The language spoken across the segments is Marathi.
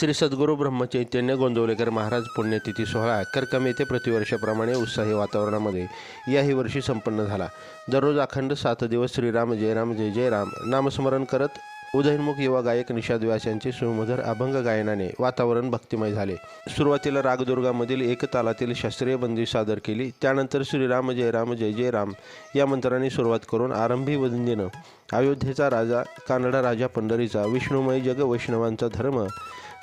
श्री सद्गुरू ब्रह्मचैतन्य गोंदवलेकर महाराज पुण्यतिथी सोहळा करकम येथे प्रतिवर्षाप्रमाणे उत्साही वातावरणामध्ये याही वर्षी संपन्न झाला. दररोज अखंड सात दिवस श्रीराम जयराम जय जय राम नामस्मरण करत उदयनमुख युवा गायक निषाद व्यास यांचे सुमधुर अभंग गायनाने वातावरण भक्तिमय झाले. सुरुवातीला रागदुर्गामधील एक तालातील शास्त्रीय बंदी सादर केली. त्यानंतर श्रीराम जय राम जय जय राम या मंत्राने सुरुवात करून आरंभी वंदीनं अयोध्येचा राजा कानडा राजा पंढरीचा विष्णुमय जग वैष्णवांचा धर्म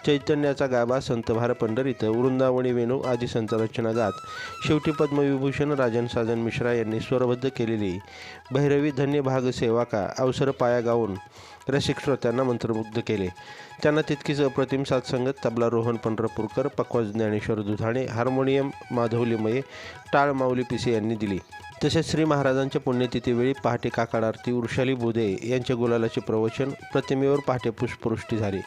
चैतन्याचा गाभा संत भार पंढरीत वृंदावणी वेणू आदी संतरचना गात शेवटी पद्मविभूषण राजन साजन मिश्रा यांनी स्वरबद्ध केलेली भैरवी धन्य भाग सेवा का अवसर पाया गाऊन रसिक श्रोत्यांना मंत्रमुग्ध केले. त्यांना तितकीच अप्रतिम साथसंगत तबला रोहन पंढरपूरकर पक्वाज ज्ञानेश्वर दुधाणे हार्मोनियम माधवलीमये टाळ माऊली पिसे यांनी दिली. तसेच श्री महाराजांच्या पुण्यतिथीवेळी पहाटे काकाड आरती वृषाली बुधे यांच्या गुलालाचे प्रवचन प्रतिमेवर पहाटे पुष्पवृष्टी झाली.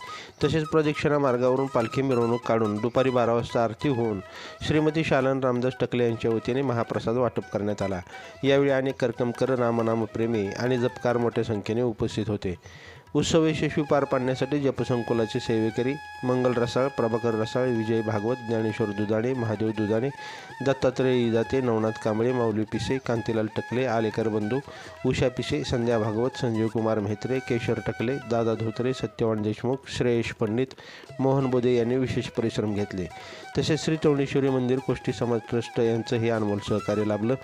तसेच प्रदक्षिणा मार्गावरून पालखी मिरवणूक काढून दुपारी बारा वाजता आरती होऊन श्रीमती शालन रामदास टकले यांच्या वतीने महाप्रसाद वाटप करण्यात आला. यावेळी अनेक कर्कमकर रामनामप्रेमी आणि जपकार मोठ्या संख्येने उपस्थित होते. उत्सव यशस्वी पार पाडण्यासाठी जपसंकुलाचे सेवेकरी मंगल रसाळ प्रभाकर रसाळ विजय भागवत ज्ञानेश्वर दुधाणे महादेव दुधाणे दत्तात्रय इदाते नवनाथ कांबळे माऊली पिसे कांतीलाल टकले आलेकर बंधू उषा पिसे संध्या भागवत संजीव कुमार म्हेत्रे केशर टकले दादा धोत्रे सत्यवान देशमुख श्रेयश पंडित मोहन बोदे यांनी विशेष परिश्रम घेतले. तसेच श्री चौंडेश्वरी मंदिर कोष्टी समाज ट्रस्ट यांचंही अनमोल सहकार्य लाभलं.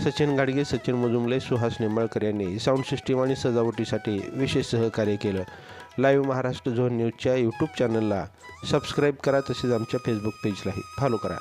सचिन गाडगे सचिन मुजुमले सुहास निंबाळकर यांनी साऊंड सिस्टीम आणि सजावटीसाठी विशेष सहकार्य केलं. लाईव्ह महाराष्ट्र झोन न्यूजच्या यूट्यूब चॅनलला सबस्क्राईब करा तसेच आमच्या फेसबुक पेजलाही फॉलो करा.